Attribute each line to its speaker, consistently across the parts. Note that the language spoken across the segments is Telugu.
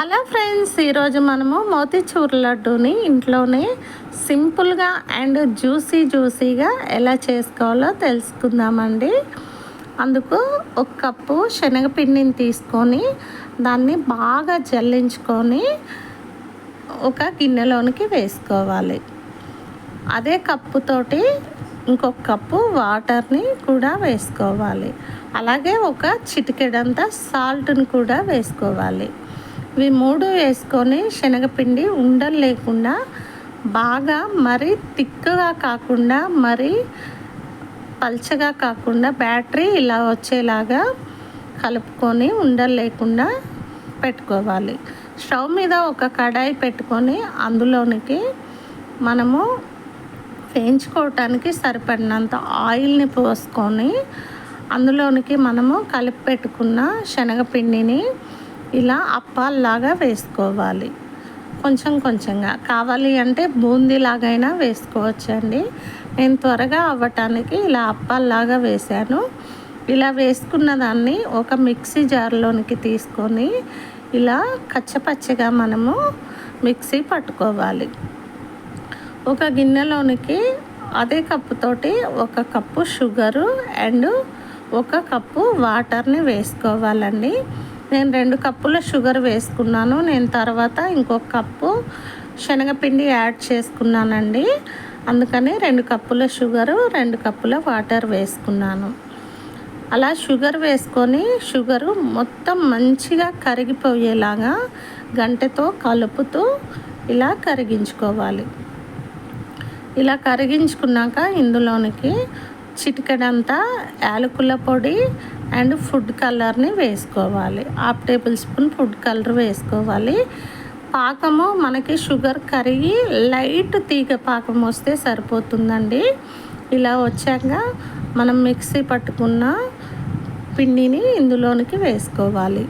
Speaker 1: హలో ఫ్రెండ్స్ ఈరోజు మనము మోతీచూర్ లడ్డూని ఇంట్లోనే సింపుల్గా అండ్ జ్యూసీ జ్యూసీగా ఎలా చేసుకోవాలో తెలుసుకుందామండి. అందుకు ఒక కప్పు శనగపిండిని తీసుకొని దాన్ని బాగా జల్లించుకొని ఒక గిన్నెలోనికి వేసుకోవాలి. అదే కప్పుతోటి ఇంకొక కప్పు వాటర్ని కూడా వేసుకోవాలి. అలాగే ఒక చిటికెడంతా సాల్ట్ని కూడా వేసుకోవాలి. ఇవి మూడు వేసుకొని శనగపిండి ఉండలు లేకుండా బాగా మరీ తిక్కుగా కాకుండా మరీ పల్చగా కాకుండా బ్యాటరీ ఇలా వచ్చేలాగా కలుపుకొని ఉండలు లేకుండా పెట్టుకోవాలి. స్టవ్ మీద ఒక కడాయి పెట్టుకొని అందులోనికి మనము వేయించుకోవటానికి సరిపడినంత ఆయిల్ని పోసుకొని అందులోనికి మనము కలిపి పెట్టుకున్న శనగపిండిని ఇలా అప్పాల్లాగా వేసుకోవాలి. కొంచెం కొంచెంగా. కావాలి అంటే బూందీలాగైనా వేసుకోవచ్చండి. నేను త్వరగా అవ్వటానికి ఇలా అప్పాల్లాగా వేశాను. ఇలా వేసుకున్న దాన్ని ఒక మిక్సీ జార్లోనికి తీసుకొని ఇలా కచ్చపచ్చగా మనము మిక్సీ పట్టుకోవాలి. ఒక గిన్నెలోనికి అదే కప్పుతోటి ఒక కప్పు షుగరు అండ్ ఒక కప్పు వాటర్ని వేసుకోవాలండి. నేను రెండు కప్పుల షుగర్ వేసుకున్నాను. నేను తర్వాత ఇంకొక కప్పు శనగపిండి యాడ్ చేసుకున్నానండి. అందుకని రెండు కప్పుల షుగరు రెండు కప్పుల వాటర్ వేసుకున్నాను. అలా షుగర్ వేసుకొని షుగరు మొత్తం మంచిగా కరిగిపోయేలాగా గంటతో కలుపుతూ ఇలా కరిగించుకోవాలి. ఇలా కరిగించుకున్నాక ఇందులోనికి చిటికెడంతా యాలకుల పొడి అండ్ ఫుడ్ కలర్ని వేసుకోవాలి. Half tablespoon food colour వేసుకోవాలి. పాకము మనకి షుగర్ కరిగి లైట్ తీగ పాకం వస్తే సరిపోతుందండి. ఇలా వచ్చాక మనం మిక్సీ పట్టుకున్న పిండిని ఇందులోనికి వేసుకోవాలి.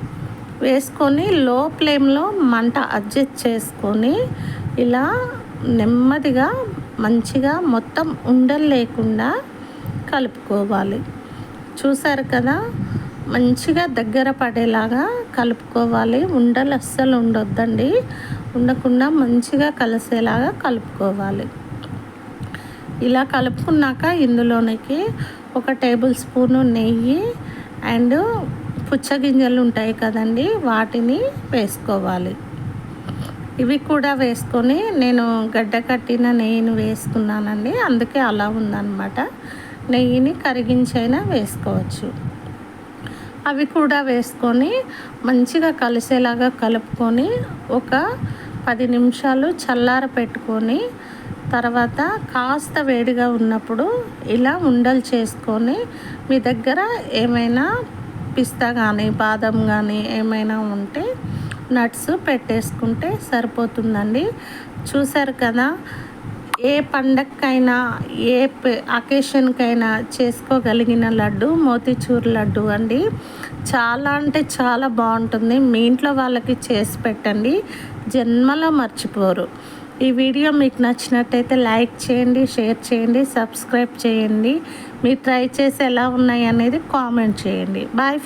Speaker 1: వేసుకొని లో ఫ్లేమ్లో మంట అడ్జస్ట్ చేసుకొని ఇలా నెమ్మదిగా మంచిగా మొత్తం ఉండలు లేకుండా కలుపుకోవాలి. చూసారు కదా? మంచిగా దగ్గర పడేలాగా కలుపుకోవాలి. ఉండలు అస్సలు ఉండొద్దండి. ఉండకుండా మంచిగా కలిసేలాగా కలుపుకోవాలి. ఇలా కలుపుకున్నాక ఇందులోనికి ఒక టేబుల్ స్పూను నెయ్యి అండ్ పుచ్చగింజలు ఉంటాయి కదండి వాటిని వేసుకోవాలి. ఇవి కూడా వేసుకొని నేను గడ్డ కట్టిన నెయ్యిని వేసుకున్నానండి. అందుకే అలా ఉందన్నమాట. నెయ్యిని కరిగించైనా వేసుకోవచ్చు. అవి కూడా వేసుకొని మంచిగా కలిసేలాగా కలుపుకొని ఒక పది నిమిషాలు చల్లార పెట్టుకొని తర్వాత కాస్త వేడిగా ఉన్నప్పుడు ఇలా ఉండలు చేసుకొని మీ దగ్గర ఏమైనా పిస్తా కానీ బాదం కానీ ఏమైనా ఉంటే నట్స్ పెట్టేసుకుంటే సరిపోతుందండి. చూసారు కదా ఏ పండక్కైనా ఏ అకేషన్కైనా చేసుకోగలిగిన లడ్డు మోతీచూర్ లడ్డు అండి. చాలా అంటే చాలా బాగుంటుంది. మీ ఇంట్లో వాళ్ళకి చేసి పెట్టండి. జన్మలో మర్చిపోరు. ఈ వీడియో మీకు నచ్చినట్టయితే లైక్ చేయండి షేర్ చేయండి సబ్స్క్రైబ్ చేయండి. మీరు ట్రై చేసి ఎలా ఉన్నాయి అనేది కామెంట్ చేయండి. బాయ్